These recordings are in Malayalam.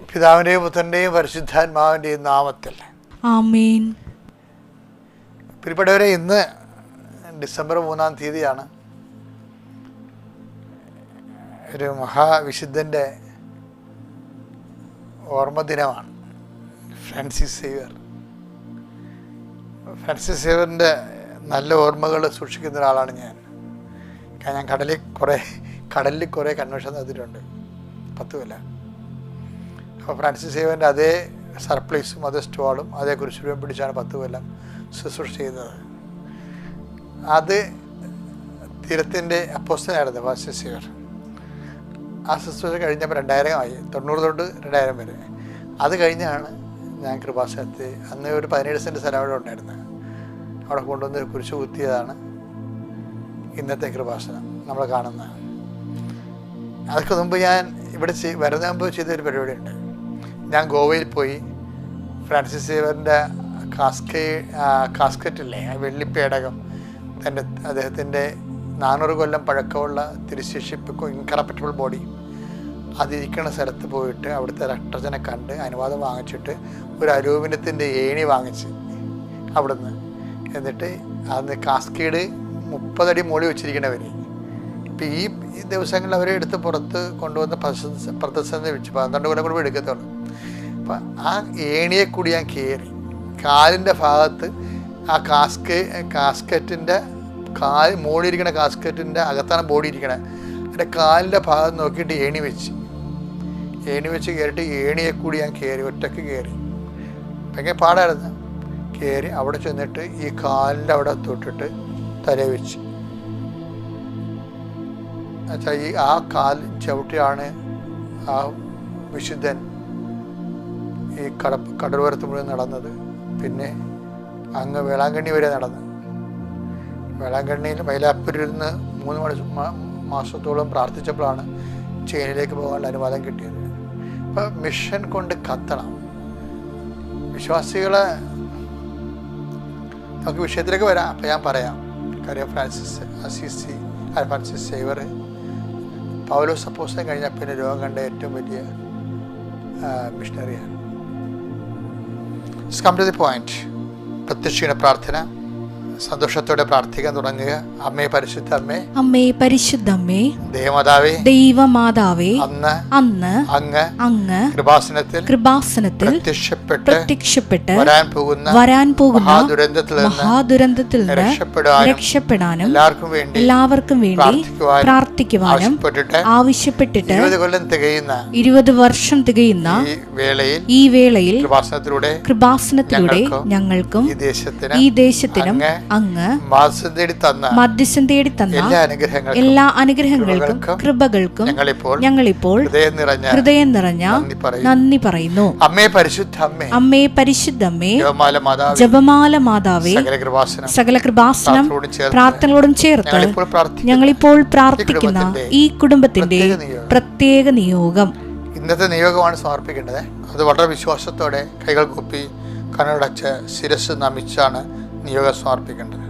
പിതാവിന്റെയും പുത്രന്റെയും പരിശുദ്ധാത്മാവിന്റെയും നാമത്തിൽ. ആമേൻ. പ്രിയപ്പെട്ടവരെ ഇന്ന് ഡിസംബർ മൂന്നാം തീയതിയാണ്. ഒരു മഹാവിശുദ്ധന്റെ ഓർമ്മദിനമാണ്. ഫ്രാൻസിസ് സേവർ ഫ്രാൻസിസ് സേവറിന്റെ നല്ല ഓർമ്മകൾ സൂക്ഷിക്കുന്ന ഒരാളാണ് ഞാൻ. കാരണം ഞാൻ കടലിൽ കുറേ കടലിൽ കുറേ കൺവെൻഷൻ നടത്തിയിട്ടുണ്ട്. പത്തുമല്ല ഫ്രാൻസിസ് സേവന്റെ അതേ സർപ്ലൈസും അതേ സ്റ്റോളും അതേ കുരിശുരം പിടിച്ചാണ് പത്ത് കൊല്ലം ശുശ്രൂഷ ചെയ്തത് അത് തീരത്തിന്റെ അപ്പോസ്റ്റനായിരുന്നു ഫ്രാൻസിസ് സേവർ. ആ ശുശ്രൂഷ കഴിഞ്ഞപ്പോൾ രണ്ടായിരം ആയി തൊണ്ണൂറ് തൊട്ട് രണ്ടായിരം വരെ. അത് കഴിഞ്ഞാണ് ഞാൻ കൃപാസനത്തെ അന്ന് ഒരു പതിനേഴ് സെന്റ് സ്ഥലം അവിടെ ഉണ്ടായിരുന്നത്. അവിടെ കൊണ്ടുവന്ന് കുരിശ് കുത്തിയതാണ് ഇന്നത്തെ കൃപാസനം നമ്മൾ കാണുന്നത്. അതൊക്കെ മുമ്പ് ഞാൻ ഇവിടെ വരുന്ന മുമ്പ് ചെയ്തൊരു പരിപാടിയുണ്ട്. ഞാൻ ഗോവയിൽ പോയി. ഫ്രാൻസിസ് സേവറിന്റെ കാസ്കേ കാസ്കറ്റില്ലേ വെള്ളിപ്പേടകം. തന്റെ അദ്ദേഹത്തിന്റെ നാനൂറ് കൊല്ലം പഴക്കമുള്ള തിരുശേഷിപ്പ് ഇൻകറപ്റ്റബിൾ ബോഡി അതിരിക്കുന്ന സ്ഥലത്ത് പോയിട്ട് അവിടുത്തെ രക്തജനെ കണ്ട് അനുവാദം വാങ്ങിച്ചിട്ട് ഒരു അരൂപിനത്തിന്റെ ഏണി വാങ്ങിച്ച് അവിടുന്ന്. എന്നിട്ട് അന്ന് കാസ്കേഡ് മുപ്പതടി മോളി വെച്ചിരിക്കണവർ ഇപ്പം ഈ ദിവസങ്ങളിൽ അവരെ എടുത്ത് പുറത്ത് കൊണ്ടുവന്ന് പ്രദർശനം വെച്ച് പന്ത്രണ്ട് കൊല്ലം കൂടെ എടുക്കത്തുള്ളൂ. അപ്പം ആ ഏണിയെ കൂടി ഞാൻ കയറി കാലിന്റെ ഭാഗത്ത് ആ കാസ്ക് കാസ്കറ്റിന്റെ കാൽ മോടിയിരിക്കണ കാസ്കറ്റിന്റെ അകത്താണ് ബോഡി ഇരിക്കണേ. എന്റെ കാലിന്റെ ഭാഗത്ത് നോക്കിയിട്ട് ഏണി വെച്ച്. ഏണി വെച്ച് കയറിയിട്ട് ഏണിയെ കൂടി ഞാൻ കയറി ഒറ്റയ്ക്ക് കയറി ഭയങ്കര പാടായിരുന്നു. കയറി അവിടെ ചെന്നിട്ട് ഈ കാലിന്റെ അവിടെ തൊട്ടിട്ട് തല വെച്ച്. എന്നുവെച്ചാൽ ഈ ആ കാൽ ചവിട്ടിയാണ് ആ വിശുദ്ധൻ ഈ കട കടലോരത്ത് മുഴുവൻ നടന്നത്. പിന്നെ അങ്ങ് വേളാങ്കണ്ണി വരെ നടന്നു. വേളാങ്കണ്ണിയിൽ മൈലാപ്പൂരിൽ നിന്ന് മൂന്ന് മണി മാസത്തോളം പ്രാർത്ഥിച്ചപ്പോഴാണ് ചൈനയിലേക്ക് പോകാനുള്ള അനുവാദം കിട്ടിയത്. അപ്പം മിഷൻ കൊണ്ട് കത്തണം. വിശ്വാസികളെ നമുക്ക് വിഷയത്തിലേക്ക് വരാം. അപ്പം ഞാൻ പറയാം. കാര്യം ഫ്രാൻസിസ് അസിസി ഫ്രാൻസിസ് സേവർ പൗലോ സപ്പോസിനെ കഴിഞ്ഞാൽ പിന്നെ രോഗം കണ്ട ഏറ്റവും വലിയ മിഷണറിയാണ്. കം ടു ദി പോയിന്റ് പ്രത്യക്ഷീണ പ്രാർത്ഥന സന്തോഷത്തോടെ പ്രാർത്ഥിക്കാൻ തുടങ്ങുക. അമ്മേ പരിശുദ്ധ അമ്മേ. അമ്മേ പരിശുദ്ധമ്മേ ദേവമാതാവേ. ദൈവമാതാവേ. അന്ന് അന്ന് അങ്ങ് അങ്ങ് കൃപാസനത്തിൽ കൃപാസനത്തിൽ പ്രത്യക്ഷപ്പെട്ട് പ്രത്യക്ഷപ്പെട്ട് വരാൻ പോകുന്ന വരാൻ പോകുന്ന മഹാദുരന്തത്തിൽ നിന്ന് രക്ഷപ്പെടാനും എല്ലാവർക്കും വേണ്ടി എല്ലാവർക്കും വേണ്ടി പ്രാർത്ഥിക്കുവാനും ആവശ്യപ്പെട്ടിട്ട് ഇരുപത് കൊല്ലം തികയുന്ന ഇരുപത് വർഷം തികയുന്ന ഈ വേളയിൽ ഈ വേളയിൽ കൃപാസനത്തിലൂടെ കൃപാസനത്തിലൂടെ ഞങ്ങൾക്കും ഈ ദേശത്തിനും അങ്ങ് മധ്യസ്ഥം തേടി തന്ന എല്ലാ അനുഗ്രഹങ്ങൾക്കും കൃപകൾക്കും ഞങ്ങളിപ്പോൾ ഹൃദയം നിറഞ്ഞ നന്ദി പറയുന്നു. നന്ദി പറയുന്നു. അമ്മേ പരിശുദ്ധ അമ്മേ അമ്മേ പരിശുദ്ധമ്മേ മാതാവേ ജപമാല മാതാവേ സകല കൃപാസനം സകല കൃപാസനം പ്രാർത്ഥനകളോടും ചേർത്ത് ഞങ്ങളിപ്പോൾ പ്രാർത്ഥിക്കുന്ന. ഈ കുടുംബത്തിന്റെ പ്രത്യേക നിയോഗം. ഇന്നത്തെ നിയോഗമാണ് സമർപ്പിക്കേണ്ടത്. അത് വളരെ വിശ്വാസത്തോടെ കൈകൾ കുപ്പി കണ്ണടച്ച് ശിരസ് നമിച്ചാണ് നിയോഗം സമർപ്പിക്കേണ്ടത്.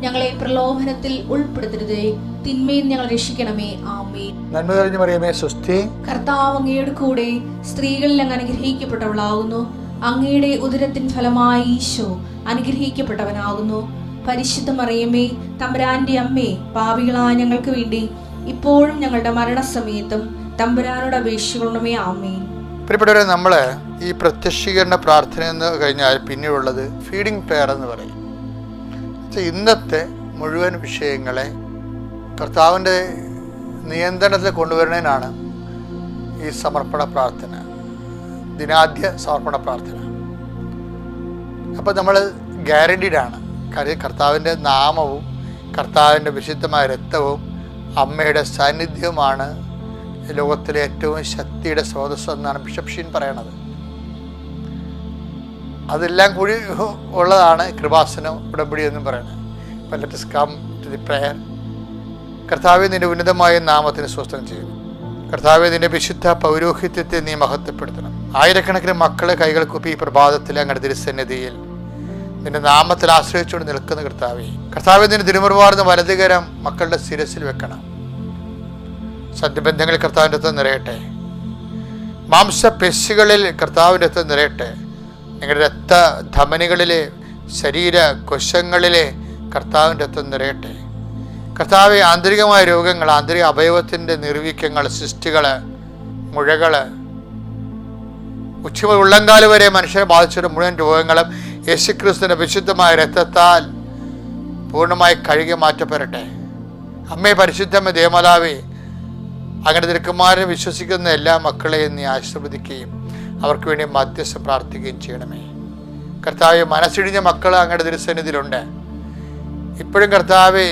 ഞങ്ങളെ പ്രലോഭനത്തിൽ ഉൾപ്പെടുത്തരുതേ. തിന്മയിൽ ഞങ്ങൾ രക്ഷിക്കണമേ. ആമേ നന്മ കഴിഞ്ഞു പറയുമേ സ്വസ്തി. കർത്താവ് അങ്ങയുടെ കൂടെ സ്ത്രീകളിൽ അങ്ങ് അനുഗ്രഹിക്കപ്പെട്ടവളാകുന്നു. അങ്ങയുടെ ഉദരത്തിൻ ഫലമായി ഈശോ അനുഗ്രഹിക്കപ്പെട്ടവനാകുന്നു. പരിശുദ്ധ മറിയമ്മേ തമ്പുരാന്റെ അമ്മേ പാവികളായ ഞങ്ങൾക്ക് വേണ്ടി ഇപ്പോഴും ഞങ്ങളുടെ മരണസമയത്തും തമ്പുരാനോട് അപേക്ഷിക്കണമേ. ആമേ പ്രിയപ്പെട്ടവരെ നമ്മൾ ഈ പ്രത്യക്ഷീകരണ പ്രാർത്ഥന എന്ന് കഴിഞ്ഞാൽ പിന്നീടുള്ളത് ഫീഡിംഗ് പ്രയർ എന്ന് പറയും. ഇന്നത്തെ മുഴുവൻ വിഷയങ്ങളെ കർത്താവിന്റെ നിയന്ത്രണത്തിൽ കൊണ്ടുവരുന്നതിനാണ് ഈ സമർപ്പണ പ്രാർത്ഥന ദിനാദ്യ സമർപ്പണ പ്രാർത്ഥന. അപ്പോൾ നമ്മൾ ഗ്യാരണ്ടീഡാണ് കാര്യം കർത്താവിന്റെ നാമവും കർത്താവിന്റെ വിശുദ്ധമായ രക്തവും അമ്മയുടെ സാന്നിധ്യവുമാണ് ലോകത്തിലെ ഏറ്റവും ശക്തിയുടെ സ്രോതസ്സെന്നാണ് എന്നാണ് ബിഷപ്പ് ഷീൻ പറയണത്. അതെല്ലാം കൂടി ഉള്ളതാണ് കൃപാസനം ഉടമ്പടി എന്നും പറയുന്നത്. അപ്പം let's come to the prayer കർത്താവെ നിന്റെ ഉന്നതമായ നാമത്തിന് സ്വസ്ഥം ചെയ്യുന്നു. കർത്താവെ നിന്റെ വിശുദ്ധ പൗരോഹിത്യത്തെ നീ മഹത്വപ്പെടുത്തണം. ആയിരക്കണക്കിന് മക്കളെ കൈകൾ കുപ്പി പ്രഭാതത്തിൽ അങ്ങയുടെ തിരുസന്നിധിയിൽ നിന്റെ നാമത്തിൽ ആശ്രയിച്ചുകൊണ്ട് നിൽക്കുന്ന കർത്താവെ കർത്താവെ നിന്റെ തിരുമുറുവാർന്ന വലതുകരം മക്കളുടെ ശിരസിൽ വെക്കണം. സത്യബന്ധങ്ങളിൽ കർത്താവിന്റെ അർത്ഥം നിറയട്ടെ. മാംസപെശികളിൽ കർത്താവിന്റെ അർത്ഥം നിറയട്ടെ. നിങ്ങളുടെ രക്ത ധമനികളിലെ ശരീര കൊശങ്ങളിലെ കർത്താവിന്റെ രക്തം നിറയട്ടെ. കർത്താവ് ആന്തരികമായ രോഗങ്ങൾ ആന്തരിക അവയവത്തിന്റെ നിർവീക്യങ്ങൾ സിസ്റ്റുകൾ മുഴകൾ ഉച്ച ഉള്ളങ്കാൽ വരെ മനുഷ്യരെ ബാധിച്ചിട്ട് മുഴുവൻ രോഗങ്ങളും യേശുക്രിസ്തുവിന്റെ വിശുദ്ധമായ രക്തത്താൽ പൂർണമായി കഴുകി മാറ്റപ്പെടട്ടെ. അമ്മേ പരിശുദ്ധമ്മ ദേവമാതാവേ അങ്ങനെ തിരുക്കുമാരനെ വിശ്വസിക്കുന്ന എല്ലാ മക്കളെയും നീ ആശീർവദിക്കുകയും അവർക്ക് വേണ്ടി മധ്യസ്ഥം പ്രാർത്ഥിക്കുകയും ചെയ്യണമേ. കർത്താവ് മനസ്സിടിഞ്ഞ മക്കൾ അങ്ങയുടെ തിരുസന്നിധിയിലുണ്ട്. ഇപ്പോഴും കർത്താവ്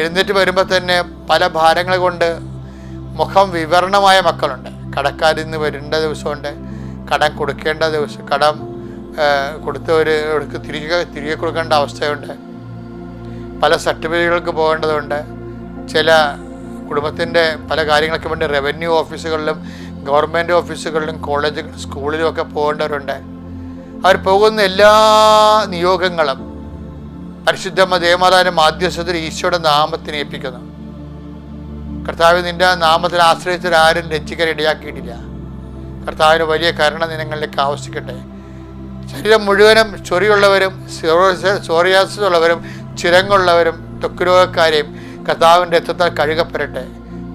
എഴുന്നേറ്റ് വരുമ്പോൾ തന്നെ പല ഭാരങ്ങൾ കൊണ്ട് മുഖം വിവരണമായ മക്കളുണ്ട്. കടക്കാരിൽ നിന്ന് വരേണ്ട ദിവസമുണ്ട്. കടം കൊടുക്കേണ്ട ദിവസം കടം കൊടുത്തവർക്ക് തിരികെ തിരികെ കൊടുക്കേണ്ട അവസ്ഥയുണ്ട്. പല സർട്ടിഫിക്കറ്റുകൾക്ക് പോകേണ്ടതുണ്ട്. ചില കുടുംബത്തിന്റെ പല കാര്യങ്ങൾക്ക് വേണ്ടി റവന്യൂ ഓഫീസുകളിലും ഗവൺമെന്റ് ഓഫീസുകളിലും കോളേജുകളിലും സ്കൂളിലും ഒക്കെ പോകേണ്ടവരുണ്ട്. അവർ പോകുന്ന എല്ലാ നിയോഗങ്ങളും പരിശുദ്ധമ്മ ദേവമാതാവിന്റെ മാധ്യസ്ഥത്തിൽ ഈശോയുടെ നാമത്തിന് ഏൽപ്പിക്കുന്നു. കർത്താവ് നിന്റെ നാമത്തിൽ ആശ്രയിച്ചൊരു ആരും രക്ഷിക്കാൻ ഇടയാക്കിയിട്ടില്ല. കർത്താവിന് വലിയ കരുണ ദിനങ്ങളിലേക്ക് ആവശ്യിക്കട്ടെ. ശരീരം മുഴുവനും ചൊറിയുള്ളവരും സോറിയാസിസ് ഉള്ളവരും ചിരങ്ങുള്ളവരും തൊക്കുരോഗക്കാരെയും കർത്താവിന്റെ രക്തത്താൽ കഴുകപ്പെടട്ടെ.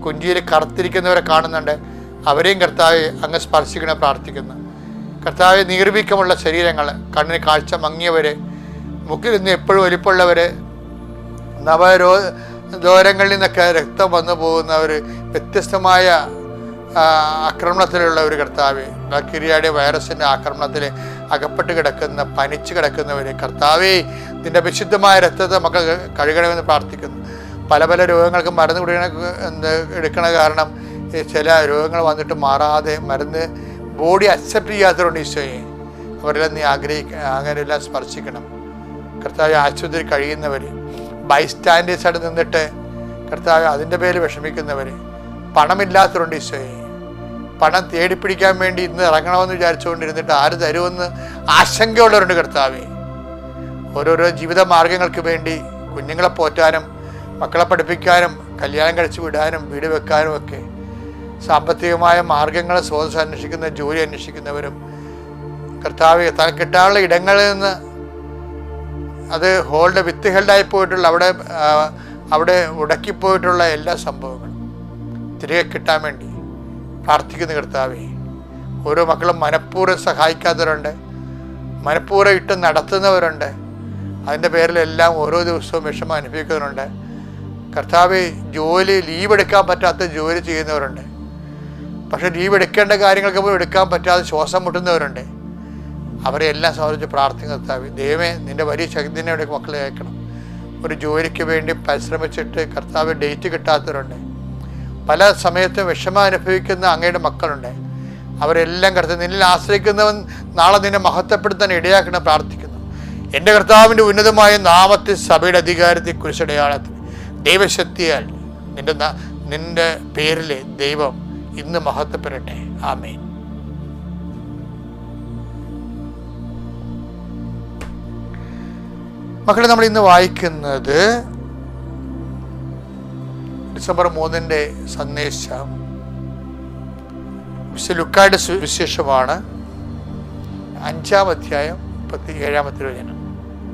കുഞ്ചിയിൽ കറുത്തിരിക്കുന്നവരെ കാണുന്നുണ്ട്. അവരെയും കർത്താവ് അങ്ങ് സ്പർശിക്കണ പ്രാർത്ഥിക്കുന്നു. കർത്താവ് നീർവീക്കമുള്ള ശരീരങ്ങൾ കണ്ണിന് കാഴ്ച മങ്ങിയവർ മുക്കിൽ നിന്ന് എപ്പോഴും വലിപ്പുള്ളവർ നവരോ ദോരങ്ങളിൽ നിന്നൊക്കെ രക്തം വന്നു പോകുന്നവർ വ്യത്യസ്തമായ ആക്രമണത്തിലുള്ള ഒരു കർത്താവ് ബാക്ടീരിയയുടെ വൈറസിന്റെ ആക്രമണത്തിൽ അകപ്പെട്ട് കിടക്കുന്ന പനിച്ച് കിടക്കുന്നവർ കർത്താവേ ഇതിന്റെ വിശുദ്ധമായ രക്തത്തെ മക്കൾ കഴുകണമെന്ന് പ്രാർത്ഥിക്കുന്നു. പല പല രോഗങ്ങൾക്ക് മരുന്ന് കുടിക്കണ എടുക്കണ കാരണം ചില രോഗങ്ങൾ വന്നിട്ട് മാറാതെ മരുന്ന് ബോഡി അക്സെപ്റ്റ് ചെയ്യാത്തതുകൊണ്ട് ഈശോയെ. അവരെല്ലാം നീ ആഗ്രഹിക്ക അങ്ങനെയെല്ലാം സ്പർശിക്കണം. കർത്താവ് ആശുപത്രി കഴിയുന്നവർ ബൈസ്റ്റാൻഡേഴ്സായിട്ട് നിന്നിട്ട് കർത്താവ് അതിന്റെ പേര് വിഷമിക്കുന്നവർ പണമില്ലാത്തവരുണ്ട് ഈശോയെ. പണം തേടിപ്പിടിക്കാൻ വേണ്ടി ഇന്ന് ഇറങ്ങണമെന്ന് വിചാരിച്ചുകൊണ്ടിരുന്നിട്ട് ആര് തരുമെന്ന് ആശങ്കയുള്ളവരുണ്ട് കർത്താവെ. ഓരോരോ ജീവിത മാർഗങ്ങൾക്ക് വേണ്ടി കുഞ്ഞുങ്ങളെ പോറ്റാനും മക്കളെ പഠിപ്പിക്കാനും കല്യാണം കഴിച്ചു വിടാനും വീട് വെക്കാനും ഒക്കെ സാമ്പത്തികമായ മാർഗങ്ങൾ സ്രോതസ് അന്വേഷിക്കുന്ന ജോലി അന്വേഷിക്കുന്നവരും കർത്താവ് കിട്ടാനുള്ള ഇടങ്ങളിൽ നിന്ന് അത് ഹോൾഡ് വിത്ത് ഹെൽഡായി പോയിട്ടുള്ള അവിടെ അവിടെ ഉടക്കിപ്പോയിട്ടുള്ള എല്ലാ സംഭവങ്ങളും തിരികെ കിട്ടാൻ വേണ്ടി പ്രാർത്ഥിക്കുന്ന കർത്താവേ. ഓരോ മക്കളും മനഃപൂർവം സഹായിക്കാത്തവരുണ്ട് മനഃപൂർവം ഇട്ട് നടത്തുന്നവരുണ്ട്. അതിന്റെ പേരിലെല്ലാം ഓരോ ദിവസവും വിഷമം അനുഭവിക്കുന്നവരുണ്ട്. കർത്താവ് ജോലി ലീവ് എടുക്കാൻ പറ്റാത്ത ജോലി ചെയ്യുന്നവരുണ്ട്. പക്ഷെ ലീവ് എടുക്കേണ്ട കാര്യങ്ങൾക്ക് പോലും എടുക്കാൻ പറ്റാതെ ശ്വാസം മുട്ടുന്നവരുണ്ട്. അവരെ എല്ലാം സംബന്ധിച്ച് പ്രാർത്ഥന കർത്താവ് ദൈവമേ നിന്റെ വലിയ ശക്തിനെ മക്കളെ അയക്കണം. ഒരു ജോലിക്ക് വേണ്ടി പരിശ്രമിച്ചിട്ട് കർത്താവ് ഡേറ്റ് കിട്ടാത്തവരുണ്ട്. പല സമയത്തും വിഷമം അനുഭവിക്കുന്ന അങ്ങയുടെ മക്കളുണ്ട്. അവരെല്ലാം കർത്താവ് നിന്നിൽ ആശ്രയിക്കുന്നവൻ നാളെ നിന്നെ മഹത്വപ്പെടുത്താൻ ഇടയാക്കണം പ്രാർത്ഥിക്കുന്നു. എന്റെ കർത്താവിന്റെ ഉന്നതമായ നാമത്തിൽ സഭയുടെ അധികാരത്തെ കുരിശടയാളത്തിൽ ദൈവശക്തിയാൽ നിന്റെ നിന്റെ പേരിൽ ദൈവം ഇന്ന് മഹത്വപ്പെടട്ടെ. ആമേൻ. മക്കളെ നമ്മൾ ഇന്ന് വായിക്കുന്നത് ഡിസംബർ മൂന്നിന്റെ സന്ദേശം. ലുക്കായുടെ സുവിശേഷമാണ് അഞ്ചാം അധ്യായം മുപ്പത്തി ഏഴാമത്തെ വചനം.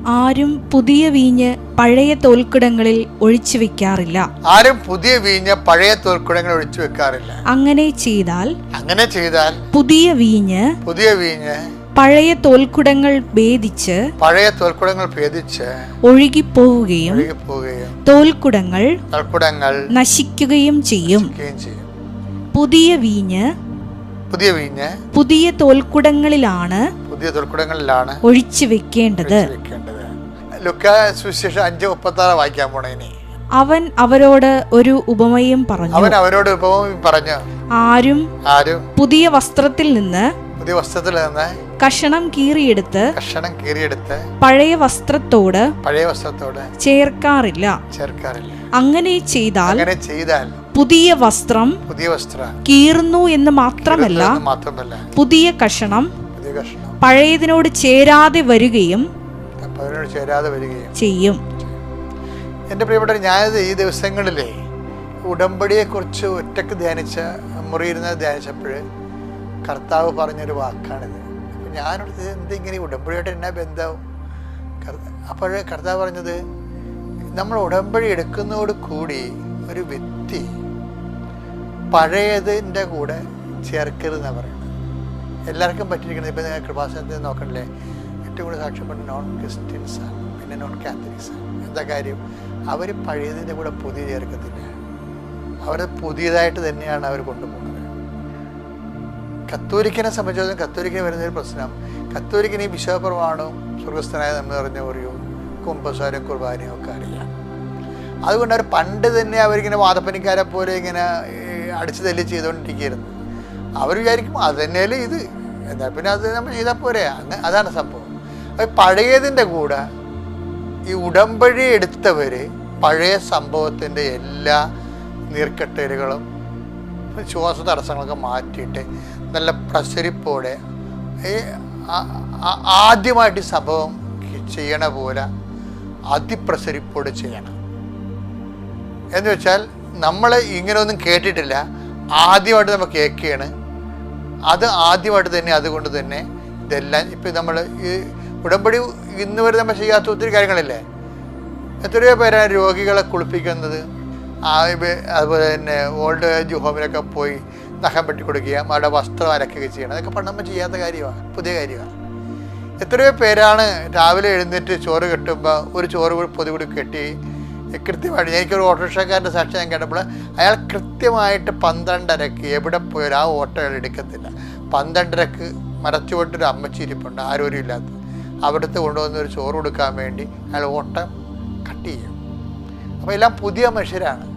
ആരും പുതിയ വീഞ്ഞ് പഴയ തോൽക്കുടങ്ങളിൽ ഒഴിച്ചു വെക്കാറില്ല. ആരും പുതിയ വീഞ്ഞ് പഴയ തോൽക്കുടങ്ങളിൽ ഒഴിച്ചു വെക്കാറില്ല. അങ്ങനെ ചെയ്താൽ അങ്ങനെ ചെയ്താൽ പുതിയ വീഞ്ഞ് പുതിയ വീഞ്ഞ് പഴയ തോൽക്കുടങ്ങൾ ഭേദിച്ച് പഴയ തോൽക്കുടങ്ങൾ ഭേദിച്ച് ഒഴുകിപ്പോവുകയും തോൽക്കുടങ്ങൾ തോൽക്കുടങ്ങൾ നശിക്കുകയും ചെയ്യും. പുതിയ വീഞ്ഞ് പുതിയ വീഞ്ഞ് പുതിയ തോൽക്കുടങ്ങളിലാണ് പുതിയ തോൽക്കുടങ്ങളിലാണ് ഒഴിച്ചു വെക്കേണ്ടത്. ഒഴിച്ചു വെക്കേണ്ടത്. ലുക്ക സുവിശേഷം അഞ്ച് മുപ്പത്തി ആറ് വായിക്കാൻ പോണേ ഇനി. അവൻ അവരോട് ഒരു ഉപമയും പറഞ്ഞു. അവൻ അവരോട് ഉപമയും പറഞ്ഞു. ആരും ആരും പുതിയ വസ്ത്രത്തിൽ നിന്ന് പുതിയ വസ്ത്രത്തിൽ നിന്ന് കഷണം കീറിയെടുത്ത് കഷണം കീറിയെടുത്ത് പഴയ വസ്ത്രത്തോട് പഴയ വസ്ത്രത്തോട് ചേർക്കാറില്ല. ചേർക്കാറില്ല. അങ്ങനെ ചെയ്താൽ അങ്ങനെ ചെയ്താൽ പുതിയ വസ്ത്രം പുതിയ വസ്ത്രം കീറുന്നു എന്ന് മാത്രമല്ല മാത്രമല്ല. പുതിയ കഷണം പുതിയ കഷണം. പഴയതിനോട് ചേരാതെ വരികയും അതിനോട് ചേരാതെ വരികയും. ചെയ്യും. എന്റെ പ്രിയപ്പെട്ട ഞാനിത് ഈ ദിവസങ്ങളിലെ ഉടമ്പടിയെക്കുറിച്ച് ഒറ്റയ്ക്ക് ധ്യാനിച്ച മുറിയിരുന്ന ധ്യാനിച്ചപ്പോൾ കർത്താവ് പറഞ്ഞൊരു വാക്കാണിത്. അപ്പം ഞാനോട് എന്തിങ്ങനെ ഉടമ്പടിയായിട്ട് എന്നാ ബന്ധവും അപ്പോൾ കർത്താവ് പറഞ്ഞത് നമ്മൾ ഉടമ്പടി എടുക്കുന്നതോട് കൂടി ഒരു വ്യക്തി പഴയതിന്റെ കൂടെ ചേർക്കരുതെന്നാണ് പറയുന്നത്. എല്ലാവർക്കും പറ്റിയിരിക്കുന്നത് ഇപ്പം നിങ്ങൾ കൃപാസനത്തിൽ നോക്കണില്ലേ? ഏറ്റവും സാക്ഷ്യപ്പെട്ട നോൺ ക്രിസ്ത്യൻസാണ് പിന്നെ നോൺ കാത്തലിക്സാണ് എന്താ കാര്യം? അവർ പഴയതിന്റെ കൂടെ പുതിയ ചേർക്കത്തില്ല. അവർ പുതിയതായിട്ട് തന്നെയാണ് അവർ കൊണ്ടുപോകുന്നത്. കത്തോലിക്കനെ സംബന്ധിച്ചിടത്തോളം കത്തോലിക്കന് വരുന്നൊരു പ്രശ്നം കത്തോലിക്കന് ഈ വിശ്വപ്രമാണവും സ്വർഗസ്ഥനായ നമ്മൾ പറഞ്ഞ ഒരു കുംഭസാരം കുർബാനയും ഒക്കെ അറിയാം അതുകൊണ്ട് അവർ പണ്ട് തന്നെ അവരിങ്ങനെ വാദപ്പനിക്കാരെ പോലെ ഇങ്ങനെ അടിച്ചു തല്ലി ചെയ്തുകൊണ്ടിരിക്കുകയായിരുന്നു. അവർ വിചാരിക്കും അത് തന്നെയല്ലേ ഇത്. എന്നാൽ പിന്നെ അത് നമ്മൾ ചെയ്താൽ പോരെ. അങ്ങനെ അതാണ് സംഭവം. പഴയതിന്റെ കൂടെ ഈ ഉടമ്പടി എടുത്തവർ പഴയ സംഭവത്തിന്റെ എല്ലാ നീർക്കെട്ടലുകളും ശ്വാസ തടസ്സങ്ങളൊക്കെ മാറ്റിയിട്ട് നല്ല പ്രസരിപ്പോടെ ഈ ആദ്യമായിട്ട് സംഭവം ചെയ്യണ പോലെ അതിപ്രസരിപ്പോടെ ചെയ്യണം. എന്ന് വെച്ചാൽ നമ്മൾ ഇങ്ങനെയൊന്നും കേട്ടിട്ടില്ല. ആദ്യമായിട്ട് നമ്മൾ കേൾക്കുകയാണ്. അത് ആദ്യമായിട്ട് തന്നെ അതുകൊണ്ട് തന്നെ ഇതെല്ലാം ഇപ്പം നമ്മൾ ഈ ഉടമ്പടി ഇന്ന് വരെ നമ്മൾ ചെയ്യാത്ത ഒത്തിരി കാര്യങ്ങളില്ലേ? എത്രയോ പേരാണ് രോഗികളെ കുളിപ്പിക്കുന്നത്. അതുപോലെ തന്നെ ഓൾഡ് ഏജ് ഹോമിലൊക്കെ പോയി നഖം പെട്ടി കൊടുക്കുക അവിടെ വസ്ത്രം അരക്കുകയൊക്കെ ചെയ്യണം. അതൊക്കെ പണ്ട് നമ്മൾ ചെയ്യാത്ത കാര്യമാണ് പുതിയ കാര്യമാണ് എത്രയോ പേരാണ് രാവിലെ എഴുന്നേറ്റ് ചോറ് കെട്ടുമ്പോൾ ഒരു ചോറ് പൊതി കൂടി കെട്ടി കൃത്യമായിട്ട് എനിക്കൊരു ഓട്ടോറിക്ഷക്കാരന്റെ സാക്ഷി ഞാൻ കേട്ടപ്പോൾ അയാൾ കൃത്യമായിട്ട് പന്ത്രണ്ടരക്ക് എവിടെ പോയാലും ആ ഓട്ടോ അയാൾ എടുക്കത്തില്ല. പന്ത്രണ്ടരക്ക് മരച്ചുവട്ടൊരു അമ്മച്ചി ഇരിപ്പുണ്ട് ആരോരും ഇല്ലാത്ത. അവിടുത്തെ കൊണ്ടുവന്ന് ഒരു ചോറ് കൊടുക്കാൻ വേണ്ടി അയാൾ ഓട്ടം കട്ട് ചെയ്യും. അപ്പോൾ എല്ലാം പുതിയ മനുഷ്യരാണ്.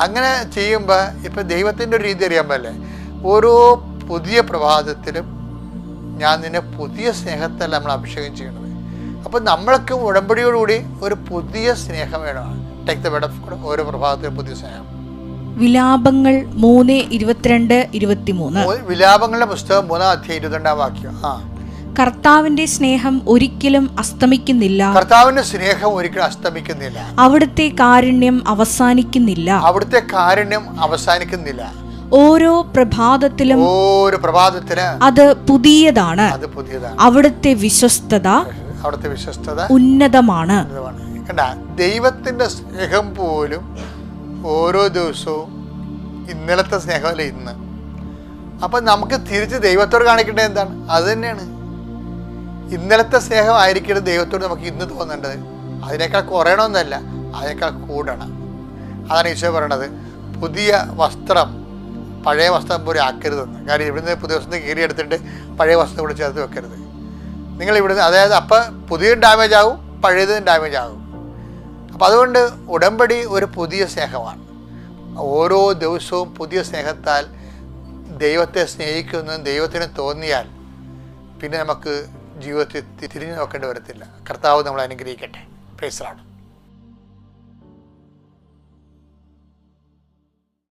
അങ്ങനെ ചെയ്യുമ്പോൾ ഇപ്പം ദൈവത്തിന്റെ ഒരു രീതി അറിയാമല്ലേ ഓരോ പുതിയ പ്രഭാതത്തിലും ഞാൻ നിന്നെ പുതിയ സ്നേഹത്തല്ല നമ്മൾ അഭിഷേകം ചെയ്യണത് അപ്പം നമ്മൾക്കും ഉടമ്പടിയോടുകൂടി ഒരു പുതിയ സ്നേഹം വേണം. Take the bed of God ഓരോ പ്രഭാതത്തിലും പുതിയ സ്നേഹം. വിലാപങ്ങൾ മൂന്ന് ഇരുപത്തിരണ്ട് ഇരുപത്തിമൂന്ന്. വിലാപങ്ങളുടെ പുസ്തകം മൂന്നാം അധ്യായം ഇരുപത്തിരണ്ടാം വാക്യം. ആ. കർത്താവിന്റെ സ്നേഹം ഒരിക്കലും അസ്തമിക്കുന്നില്ല. കർത്താവിന്റെ സ്നേഹം ഒരിക്കലും അസ്തമിക്കുന്നില്ല. അവിടുത്തെ കാരുണ്യം അവസാനിക്കുന്നില്ല. അവിടുത്തെ കാരുണ്യം അവസാനിക്കുന്നില്ല. ഓരോ പ്രഭാതത്തിലും ഓരോ പ്രഭാതത്തിന് അത് പുതിയതാണ്. അത് പുതിയതാണ്. അവിടുത്തെ വിശ്വസ്തത അവിടുത്തെ വിശ്വസ്തത ഉന്നതമാണ്. ദൈവത്തിന്റെ കണ്ട ദൈവത്തിന്റെ സ്നേഹം പോലും ഓരോ ദിവസവും ഇന്നലത്തെ സ്നേഹമല്ല ഇന്ന്. അപ്പം നമുക്ക് തിരിച്ച് ദൈവത്തോട് കാണിക്കേണ്ടത് എന്താണ്? അത് തന്നെയാണ്. ഇന്നലത്തെ സ്നേഹം ആയിരിക്കരുത് ദൈവത്തോട് നമുക്ക് ഇന്ന് തോന്നേണ്ടത് അതിനേക്കാൾ കുറയണമെന്നല്ല അതിനേക്കാൾ കൂടണം. അതാണ് ഈശോ പറയണത്. പുതിയ വസ്ത്രം പഴയ വസ്ത്രം പോലെ ആക്കരുതെന്ന്. കാര്യം ഇവിടുന്ന് പുതിയ വസ്ത്രം കീറിയെടുത്തിട്ട് പഴയ വസ്ത്രം കൂടെ ചേർത്ത് വെക്കരുത്. നിങ്ങൾ ഇവിടുന്ന് അതായത് അപ്പം പുതിയതും ഡാമേജ് ആവും പഴയതും ഡാമേജ് ആകും അപ്പം അതുകൊണ്ട് ഉടമ്പടി ഒരു പുതിയ സ്നേഹമാണ്. ഓരോ ദിവസവും പുതിയ സ്നേഹത്താൽ ദൈവത്തെ സ്നേഹിക്കുന്നതും ദൈവത്തിന് തോന്നിയാൽ പിന്നെ നമുക്ക് ജീവിതത്തിൽ തിരിഞ്ഞു നോക്കേണ്ടി വരത്തില്ല. കർത്താവ് നമ്മളെ അനുഗ്രഹിക്കട്ടെ. പ്രൈസറാണ്